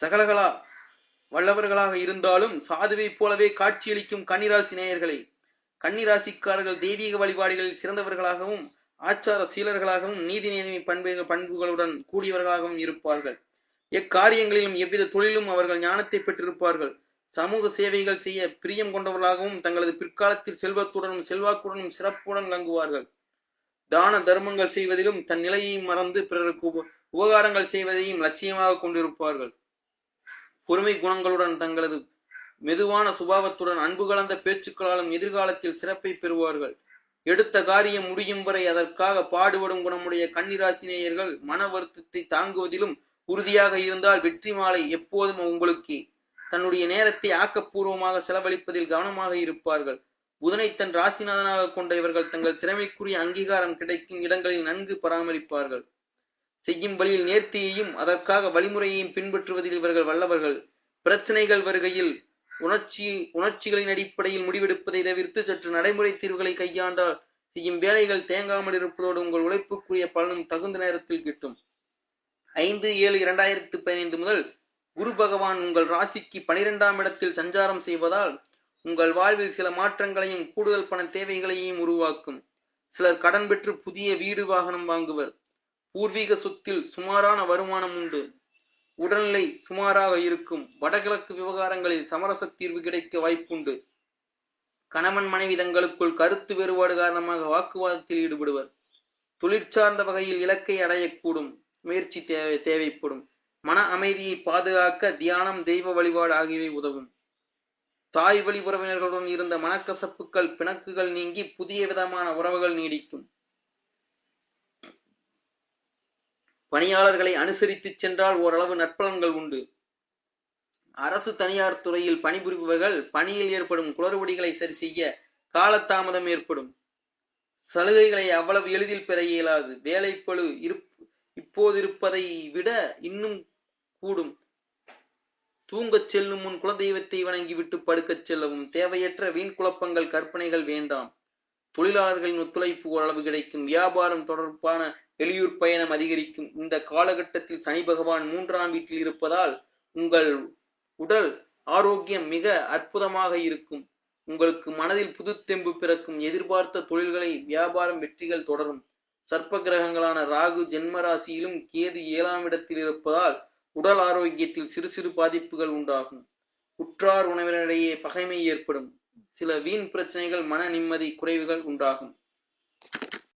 சகலகலா வல்லவர்களாக இருந்தாலும் சாதுவைப் போலவே காட்சியளிக்கும் கன்னிராசி நேயர்களை கன்னிராசிக்காரர்கள் தெய்வீக வழிபாடுகளில் சிறந்தவர்களாகவும் ஆச்சார சீலர்களாகவும் நீதி நேர்மை பண்பு பண்புகளுடன் கூடியவர்களாகவும் இருப்பார்கள். எக்காரியங்களிலும் எவ்வித தொழிலும் அவர்கள் ஞானத்தை பெற்றிருப்பார்கள். சமூக சேவைகள் செய்ய பிரியம் கொண்டவர்களாகவும் தங்களது பிற்காலத்தில் செல்வத்துடனும் செல்வாக்குடனும் சிறப்புடன் விளங்குவார்கள். தான தர்மங்கள் செய்வதிலும் தன் நிலையை மறந்து பிறருக்கு உப- உபகாரங்கள் செய்வதையும் லட்சியமாக கொண்டிருப்பார்கள். பொறுமை குணங்களுடன் தங்களது மெதுவான சுபாவத்துடன் அன்பு கலந்த பேச்சுக்களாலும் எதிர்காலத்தில் சிறப்பை பெறுவார்கள். எடுத்த காரியம் முடியும் வரை அதற்காக பாடுபடும் குணமுடைய கன்னிராசினேயர்கள் மன வருத்தத்தை தாங்குவதிலும் உறுதியாக இருந்தால் வெற்றி மாலை எப்போதும் உங்களுக்கே. தன்னுடைய நேரத்தை ஆக்கப்பூர்வமாக செலவழிப்பதில் கவனமாக இருப்பார்கள். புதனை தன் ராசிநாதனாக கொண்ட இவர்கள் தங்கள் திறமைக்குரிய அங்கீகாரம் கிடைக்கும் இடங்களில் நன்கு பராமரிப்பார்கள். செய்யும் வழியில் நேர்த்தியையும் அதற்காக வழிமுறையையும் பின்பற்றுவதில் இவர்கள் வல்லவர்கள். பிரச்சனைகள் வருகையில் உணர்ச்சி உணர்ச்சிகளின் அடிப்படையில் முடிவெடுப்பதை தவிர்த்து சற்று நடைமுறை தீர்வுகளை கையாண்டால் செய்யும் வேலைகள் தேங்காமல் இருப்பதோடு உங்கள் உழைப்புக்குரிய பலனும் தகுந்த நேரத்தில் கிட்டும். ஐந்து ஏழு இரண்டாயிரத்து பதினைந்து முதல் குரு பகவான் உங்கள் ராசிக்கு பனிரெண்டாம் இடத்தில் சஞ்சாரம் செய்வதால் உங்கள் வாழ்வில் சில மாற்றங்களையும் கூடுதல் பண தேவைகளையும் உருவாக்கும். சிலர் கடன் பெற்று புதிய வீடு வாகனம் வாங்குவர். பூர்வீக சொத்தில் சுமாரான வருமானம் உண்டு. உடல்நிலை சுமாராக இருக்கும். வடகிழக்கு விவகாரங்களில் சமரச தீர்வு கிடைக்க வாய்ப்புண்டு. கணவன் மனைவி தங்களுக்குள் கருத்து வேறுபாடு காரணமாக வாக்குவாதத்தில் ஈடுபடுவர். தொழிற்சார்ந்த வகையில் இலக்கை அடையக்கூடும். முயற்சி தேவை தேவைப்படும். மன அமைதியை பாதுகாக்க தியானம் தெய்வ வழிபாடு ஆகியவை உதவும். தாய் வழி உறவினர்களுடன் இருந்த மனக்கசப்புகள் பிணக்குகள் நீங்கி புதிய விதமான உறவுகள் நீடிக்கும். பணியாளர்களை அனுசரித்து சென்றால் ஓரளவு நற்பலன்கள் உண்டு. அரசு தனியார் துறையில் பணிபுரிபவர்கள் பணியில் ஏற்படும் குளறுபடிகளை சரி செய்ய காலதாமதம் ஏற்படும். சலுகைகளை அவ்வளவு எளிதில் பெற இயலாது. வேலைப்பளு இருப் இப்போதிருப்பதை விட இன்னும் கூடும். தூங்கச் செல்லும் முன் குலதெய்வத்தை வணங்கிவிட்டு படுக்கச் செல்லவும் தேவையற்ற வீண் குழப்பங்கள் கற்பனைகள் வேண்டாம். தொழிலாளர்களின் ஒத்துழைப்பு ஓரளவு கிடைக்கும். வியாபாரம் தொடர்பான வெளியூர் பயணம் அதிகரிக்கும் இந்த காலகட்டத்தில் சனி பகவான் மூன்றாம் வீட்டில் இருப்பதால் உங்கள் உடல் ஆரோக்கியம் மிக அற்புதமாக இருக்கும். உங்களுக்கு மனதில் புது தெம்பு பிறக்கும். எதிர்பார்த்த தொழில்களை வியாபாரம் வெற்றிகள் தொடரும். சர்ப்ப கிரகங்களான ராகு ஜென்ம ராசியிலும் கேது ஏழாம் இடத்தில் இருப்பதால் உடல் ஆரோக்கியத்தில் சிறு சிறு பாதிப்புகள் உண்டாகும். உற்றார் உணவினரிடையே பகைமை ஏற்படும். சில வீண் பிரச்சனைகள் மன நிம்மதி குறைவுகள் உண்டாகும்.